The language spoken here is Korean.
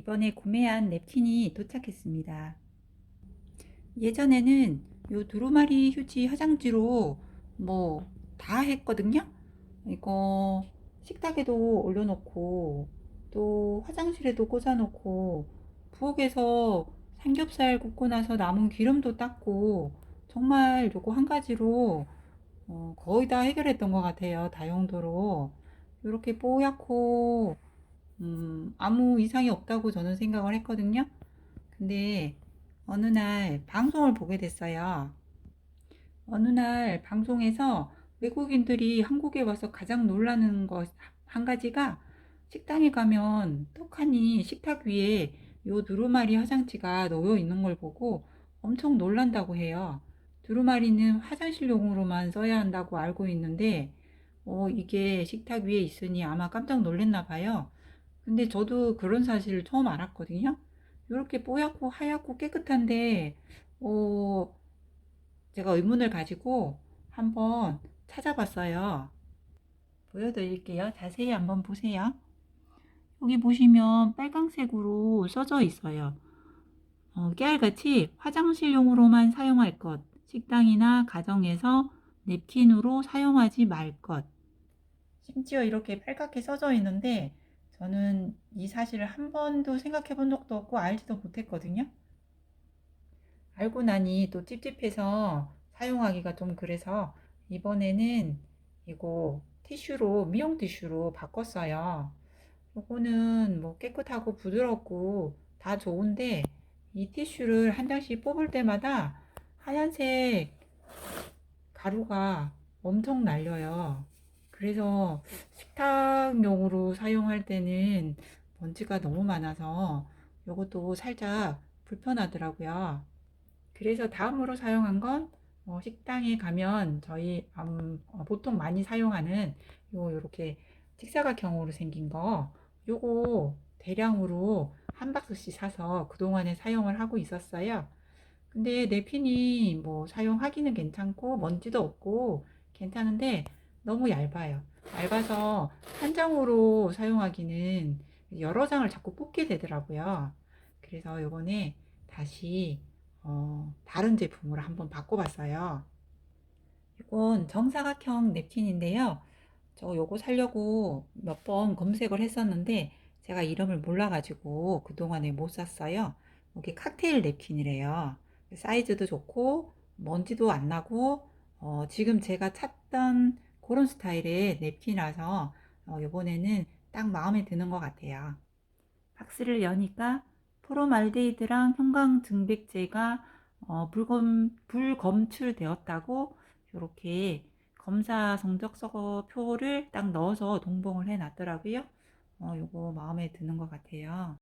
이번에 구매한 냅킨이 도착했습니다. 예전에는 요 두루마리 휴지 화장지로 뭐 다 했거든요. 이거 식탁에도 올려놓고 또 화장실에도 꽂아놓고 부엌에서 삼겹살 굽고 나서 남은 기름도 닦고 정말 요거 한 가지로 어, 거의 다 해결했던 것 같아요. 다용도로 이렇게 뽀얗고 음, 아무 이상이 없다고 저는 생각을 했거든요. 근데 어느 날 방송을 보게 됐어요. 어느 날 방송에서 외국인들이 한국에 와서 가장 놀라는 것 한 가지가 식당에 가면 떡하니 식탁 위에 요 두루마리 화장지가 놓여 있는 걸 보고 엄청 놀란다고 해요. 두루마리는 화장실용으로만 써야 한다고 알고 있는데 어, 이게 식탁 위에 있으니 아마 깜짝 놀랐나 봐요. 근데 저도 그런 사실을 처음 알았거든요. 이렇게 뽀얗고 하얗고 깨끗한데 어, 제가 의문을 가지고 한번 찾아봤어요. 보여드릴게요. 자세히 한번 보세요. 여기 보시면 빨강색으로 써져 있어요. 어, 깨알같이 화장실용으로만 사용할 것, 식당이나 가정에서 냅킨으로 사용하지 말 것. 심지어 이렇게 빨갛게 써져 있는데 저는 이 사실을 한 번도 생각해 본 적도 없고 알지도 못했거든요. 알고 나니 또 찝찝해서 사용하기가 좀 그래서 이번에는 이거 티슈로 미용 티슈로 바꿨어요. 요거는 뭐 깨끗하고 부드럽고 다 좋은데 이 티슈를 한 장씩 뽑을 때마다 하얀색 가루가 엄청 날려요. 그래서 식탁 용으로 사용할 때는 먼지가 너무 많아서 이것도 살짝 불편하더라고요. 그래서 다음으로 사용한 건 어, 식당에 가면 저희 음, 어, 보통 많이 사용하는 요 요렇게 직사각형으로 생긴 거 요거 대량으로 한 박스씩 사서 그동안에 사용을 하고 있었어요. 근데 냅킨이 뭐 사용하기는 괜찮고 먼지도 없고 괜찮은데 너무 얇아요. 얇아서 한 장으로 사용하기는 여러 장을 자꾸 뽑게 되더라고요. 그래서 요번에 다시 어, 다른 제품으로 한번 바꿔봤어요. 이건 정사각형 냅킨인데요. 저 요거 살려고 몇 번 검색을 했었는데 제가 이름을 몰라가지고 그동안에 못 샀어요. 여기 칵테일 냅킨이래요. 사이즈도 좋고 먼지도 안 나고 어, 지금 제가 찾던 그런 스타일의 냅킨이라서 어, 이번에는 딱 마음에 드는 것 같아요. 박스를 여니까 포름알데히드랑 형광증백제가 어, 불검, 불검출되었다고 이렇게 검사 성적서 표를 딱 넣어서 동봉을 해 놨더라고요. 어, 요거 마음에 드는 것 같아요.